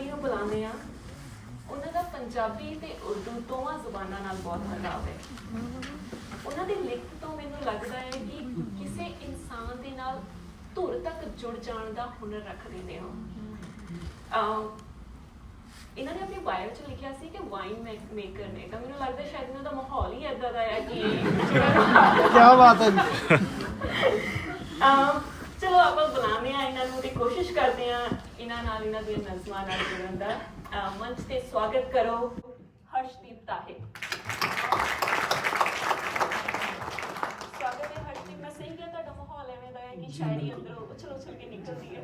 ਕਵੀ ਨੂੰ ਬੁਲਾਉਂਦੇ ਆ ਉਹਨਾਂ ਦਾ ਪੰਜਾਬੀ ਤੇ ਉਰਦੂ ਦੋਵਾਂ ਜ਼ੁਬਾਨਾਂ ਨਾਲ ਬਹੁਤ ਲਗਾਵ ਹੈ। ਉਹਨਾਂ ਦੀ ਲਿਖਤ ਤੋਂ ਮੈਨੂੰ ਲੱਗਦਾ ਹੈ ਕਿ ਕਿਸੇ ਇਨਸਾਨ ਦੇ ਨਾਲ ਧੁਰ ਤੱਕ ਜੁੜ ਜਾਣ ਦਾ ਹੁਨਰ ਰੱਖਦੇ ਨੇ ਉਹ ਇਹਨਾਂ ਨੇ ਆਪਣੀ ਬਾਇਓ 'ਚ ਲਿਖਿਆ ਸੀ ਕਿ ਵਾਈਨ ਮੇਕਰ ਨੇ। ਤਾਂ ਮੈਨੂੰ ਲੱਗਦਾ ਸ਼ਾਇਦ ਇਹਨਾਂ ਦਾ ਮਾਹੌਲ ਹੀ ਇਦਾਂ ਦਾ ਹੈ ਕਿ ਕੀ ਬਾਤ ਹੈ ਚਲੋ ਆਪਾਂ ਬੁਲਾਉਂਦੇ ਆ ਇਹਨਾਂ ਨੂੰ ਤੇ ਕੋਸ਼ਿਸ਼ ਕਰਦੇ ਆ ਇਹਨਾਂ ਨਾਲ ਇਹਨਾਂ ਦੀਆਂ ਨਜ਼ਮਾਂ ਨਾਲ ਜੁੜਨ ਦਾ ਮੰਚ ਤੇ ਸਵਾਗਤ ਕਰੋ ਹਰਸ਼ਦੀਪ ਤਾਹਿਰ ਸਵਾਗਤ ਹੈ ਹਰਸ਼ਦੀਪ ਮੈਂ ਸਹੀ ਕਿਹਾ ਤੁਹਾਡਾ ਮਾਹੌਲ ਐਵੇਂ ਦਾ ਹੈ ਕਿ ਸ਼ਾਇਰੀ ਅੰਦਰੋਂ ਉਛਲ ਉਛਲ ਕੇ ਨਿਕਲਦੀ ਹੈ।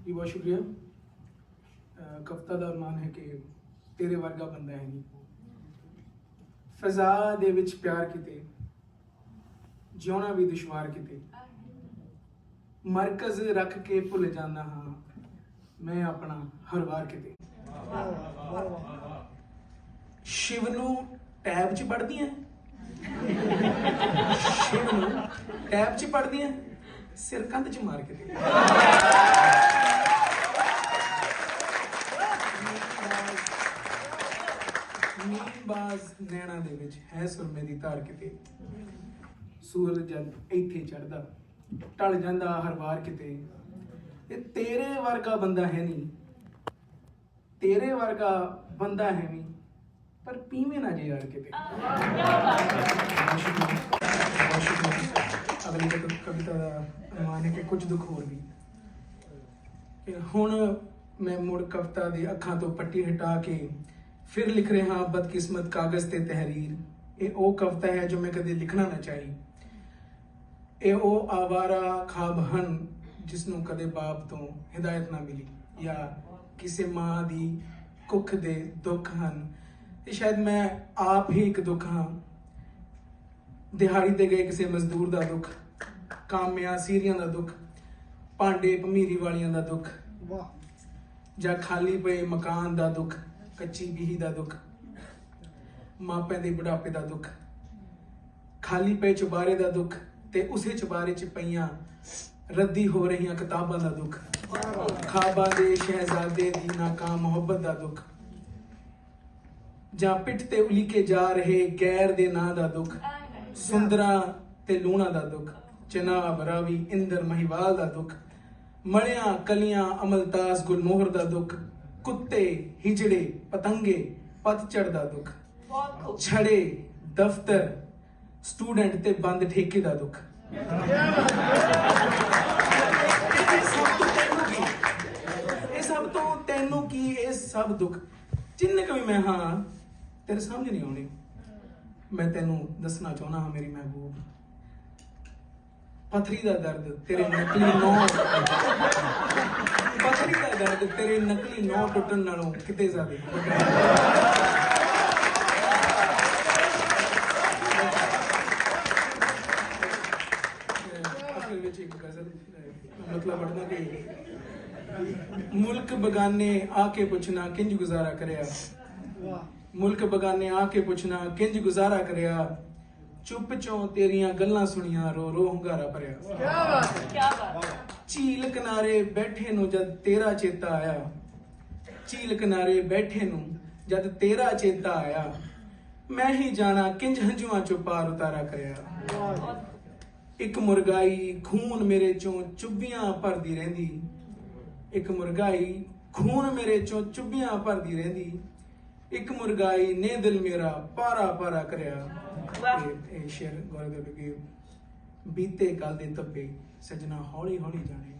ਜੀ ਬਹੁਤ ਸ਼ੁਕਰੀਆ। ਕਵਿਤਾ ਦਾ ਮਾਨ ਹੈ ਕਿ ਤੇਰੇ ਵਰਗਾ ਬੰਦਾ ਹੈ ਨਹੀਂ। ਫਜ਼ਾ ਦੇ ਵਿੱਚ ਪਿਆਰ ਕਿਤੇ, ਜਿਉਣਾ ਵੀ ਦੁਸ਼ਵਾਰ ਕਿਤੇ। ਮਰਕਜ਼ ਰੱਖ ਕੇ ਭੁੱਲ ਜਾਂਦਾ ਹਾਂ, ਮੈਂ ਆਪਣਾ ਹਰ ਵਾਰ ਕਿਤੇ। ਸ਼ਿਵ ਨੂੰ ਟੈਬ 'ਚ ਪੜਦੀਆਂ ਸ਼ਿਵ ਨੂੰ ਟੈਬ 'ਚ ਪੜਦੀਆਂ ਸਿਰ ਕੰਧ 'ਚ ਮਾਰ ਕੇ ਨੀਂਬਾਜ਼ ਨੈਣਾ ਦੇ ਵਿੱਚ ਹੈ ਸੁਰਮੇ ਦੀ ਧਾਰ ਕਿਤੇ। ਸੂਰਜ ਜਦ ਇੱਥੇ ਚੜਦਾ ਟਲ ਜਾਂਦਾ ਹਰ ਵਾਰ ਕਿਤੇ। ਇਹ ਤੇਰੇ ਵਰਗਾ ਬੰਦਾ ਹੈ ਨਹੀਂ। ਤੇਰੇ ਵਰਗਾ ਬੰਦਾ ਹੈ ਨਹੀਂ, ਪਰ ਪੀਵੇਂ ਨਾ ਜੇ ਯਾਰ ਕਿਤੇ। ਅਗਲੀ ਕਵਿਤਾ ਦਾ ਮਾਨ ਹੈ ਕਿ ਕੁਝ ਦੁੱਖ ਹੋਰ ਵੀ। ਹੁਣ ਮੈਂ ਮੁੜ ਕਵਿਤਾ ਦੀ ਅੱਖਾਂ ਤੋਂ ਪੱਟੀ ਹਟਾ ਕੇ ਫਿਰ ਲਿਖ ਰਿਹਾ ਬਦਕਿਸਮਤ ਕਾਗਜ਼ ਤੇ ਤਹਿਰੀਰ ਇਹ ਉਹ ਕਵਿਤਾ ਹੈ ਜੋ ਮੈਂ ਕਦੇ ਲਿਖਣਾ ਨਾ ਚਾਹੀ ਇਹ ਉਹ ਆਵਾਰਾ ਖਾਬ ਹਨ ਜਿਸ ਨੂੰ ਕਦੇ ਬਾਪ ਤੋਂ ਹਿਦਾਇਤ ਨਾ ਮਿਲੀ ਜਾਂ ਕਿਸੇ ਮਾਂ ਦੀ ਕੁੱਖ ਦੇ ਦੁੱਖ ਹਨ ਤੇ ਸ਼ਾਇਦ ਮੈਂ ਆਪ ਹੀ ਇੱਕ ਦੁੱਖ ਹਾਂ ਦਿਹਾੜੀ ਤੇ ਗਏ ਕਿਸੇ ਮਜ਼ਦੂਰ ਦਾ ਦੁੱਖ ਕਾਮਿਆਂ ਸੀਰੀਆਂ ਦਾ ਦੁੱਖ ਭਾਂਡੇ ਭਮੀਰੀ ਵਾਲੀਆਂ ਦਾ ਦੁੱਖ ਵਾਹ ਜਾਂ ਖਾਲੀ ਪਏ ਮਕਾਨ ਦਾ ਦੁੱਖ ਕੱਚੀ ਬੀਹੀ ਦਾ ਦੁੱਖ, ਮਾਪਿਆਂ ਦੇ ਬੁਢਾਪੇ ਦਾ ਦੁੱਖ, ਖਾਲੀ ਪਏ ਚੁਬਾਰੇ ਦਾ ਦੁੱਖ ਤੇ ਉਸੇ ਚੁਬਾਰੇ 'ਚ ਪਈਆਂ ਰੱਦੀ ਹੋ ਰਹੀਆਂ ਕਿਤਾਬਾਂ ਦਾ ਦੁੱਖ। ਖਾਬਾਂ ਦੇ, ਸ਼ਹਿਜ਼ਾਦੇ ਦੀ ਨਾਕਾਮ ਮੁਹੱਬਤ ਦਾ ਦੁੱਖ। ਜਾਂ ਪਿੱਠ ਤੇ ਉਲੀਕੇ ਜਾ ਰਹੇ ਗੈਰ ਦੇ ਨਾਂ ਦਾ ਦੁੱਖ, ਸੁੰਦਰਾ ਤੇ ਲੂਣਾ ਦਾ ਦੁੱਖ ਚਨਾਬ ਰਾਵੀ ਇੰਦਰ ਮਹੀਵਾਲ ਦਾ ਦੁੱਖ ਮੜਿਆਂ ਕਲੀਆਂ ਅਮਲਤਾਸ ਗੁਲਮੋਹਰ ਦਾ ਦੁੱਖ ਕੁੱਤੇ ਹਿਜੜੇ ਪਤੰਗੇ ਪਤਝੜ ਦਾ ਦੁੱਖ। ਬਹੁਤ ਖੂਬ। ਛੜੇ ਦਫ਼ਤਰ ਸਟੂਡੈਂਟ ਤੇ ਬੰਦ ਠੇਕੇ ਦਾ ਦੁੱਖ। ਇਹ ਸਭ ਤੋਂ ਤੈਨੂੰ ਕੀ? ਇਹ ਸਭ ਤੋਂ ਤੈਨੂੰ ਕੀ? ਇਹ ਸਭ ਦੁੱਖ। ਜਿੰਨੇ ਕੁ ਵੀ ਮੈਂ ਹਾਂ ਤੇਰੇ ਸਮਝ ਨਹੀਂ ਆਉਣੀ। ਮੈਂ ਤੈਨੂੰ ਦੱਸਣਾ ਚਾਹੁੰਦਾ ਹਾਂ ਮੇਰੀ ਮਹਿਬੂਬ। ਪਥਰੀ ਦਾ ਦਰਦ ਤੇਰੇ ਨਕਲੀ ਨੌ। ਦਾ ਤੇਰੇ ਨਕਲੀ ਨੌ ਟੁੱਟਣ ਨਾਲੋਂ ਕਿਤੇ ਜ਼ਿਆਦਾ ਅਸਲ ਵਿੱਚ ਇੱਕ ਗਜ਼ਲ ਮਤਲਬ ਪੜਨਾ ਕਿ ਮੁਲਕ ਬਗਾਨੇ ਆ ਕੇ ਪੁੱਛਣਾ, ਕਿੰਜ ਗੁਜ਼ਾਰਾ ਕਰਿਆ? ਮੁਲਕ ਬਗਾਨੇ ਆ ਕੇ ਪੁੱਛਣਾ, ਕਿੰਜ ਗੁਜ਼ਾਰਾ ਕਰਿਆ? ਚੁੱਪ ਚੋਂ ਤੇਰੀਆਂ ਗੱਲਾਂ ਸੁਣੀਆਂ ਰੋ ਰੋ ਹੰਗਾਰਾ ਭਰਿਆ। ਕੀ ਬਾਤ ਹੈ। ਝੀਲ ਕਿਨਾਰੇ ਬੈਠੇ ਨੂੰ ਜਦ ਤੇਰਾ ਚੇਤਾ ਆਇਆ ਝੀਲ ਕਿਨਾਰੇ ਬੈਠੇ ਨੂੰ ਜਦ ਤੇਰਾ ਚੇਤਾ ਆਇਆ ਮੈਂ ਹੀ ਜਾਣਾ ਕਿੰਜ ਹੰਝੂਆਂ ਚੋਂ ਪਾਰ ਉਤਾਰਾ ਕਰਿਆ ਇੱਕ ਮੁਰਗਾਈ ਖੂਨ ਮੇਰੇ ਚੋਂ ਚੁੱਭੀਆਂ ਭਰਦੀ ਰਹਿੰਦੀ ਇੱਕ ਮੁਰਗਾਈ ਖੂਨ ਮੇਰੇ ਚੋਂ ਚੁੱਭੀਆਂ ਭਰਦੀ ਰਹਿੰਦੀ ਇੱਕ ਮੁਰਗਾਈ ਨੇ ਦਿਲ ਮੇਰਾ ਪਾਰਾ ਪਾਰਾ ਕਰਿਆ ਵਾਹ। ਇਹ- ਸ਼ੇਰ ਗੁਰਦੇਵ ਕੇ ਬੀਤੇ ਕੱਲ ਦੇ ਧੱਬੇ ਸਜਣਾ ਹੌਲੀ ਹੌਲੀ ਜਾਣੇ।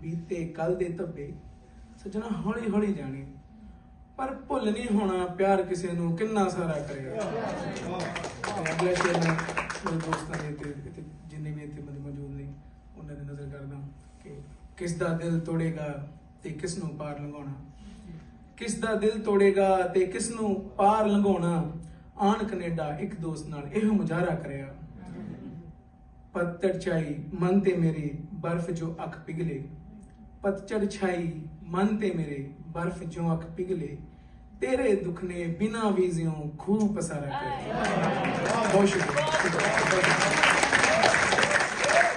ਬੀਤੇ ਕੱਲ ਦੇ ਧੱਬੇ ਸਜਣਾ ਹੌਲੀ ਹੌਲੀ ਜਾਣੇ। ਪਰ ਭੁੱਲ ਨਹੀਂ ਹੋਣਾ ਪਿਆਰ ਕਿਸੇ ਨੂੰ ਕਿੰਨਾ ਸਾਰਾ ਕਰਿਆ ਤੇ ਸ਼ੇਰ ਮੈਂ ਮੇਰੇ ਦੋਸਤਾਂ ਦੇ ਤੇ ਜਿੰਨੇ ਵੀ ਇੱਥੇ ਬੰਦੇ ਮੌਜੂਦ ਨੇ, ਉਹਨਾਂ ਦੇ ਨਜ਼ਰ ਕਰਦਾ ਕਿ ਕਿਸ ਦਾ ਦਿਲ ਤੋੜੇਗਾ ਤੇ ਕਿਸ ਨੂੰ ਪਾਰ ਲੰਘਾਉਣਾ। ਕਿਸ ਦਾ ਦਿਲ ਤੋੜੇਗਾ ਤੇ ਕਿਸ ਨੂੰ ਪਾਰ ਲੰਘਾਉਣਾ। ਆਣ ਕੈਨੇਡਾ ਇੱਕ ਦੋਸਤ ਨਾਲ ਇਹੋ ਮੁਜ਼ਾਹਰਾ ਕਰਿਆ। ਪਤਝੜ ਛਾਈ ਮਨ ਤੇ ਮੇਰੇ ਬਰਫ਼ ਜੋ ਅੱਖ ਪਿਘਲੇ। ਪਤਝੜ ਛਾਈ ਮਨ ਤੇ ਮੇਰੇ ਬਰਫ਼ ਜੋ ਅੱਖ ਪਿਘਲੇ। ਤੇਰੇ ਦੁੱਖ ਨੇ ਬਿਨਾ ਵੀਜ਼ਿਓਂ ਖੂਬ ਪਸਾਰਾ ਕਰਿਆ। ਬਹੁਤ ਸ਼ੁਕਰੀਆ।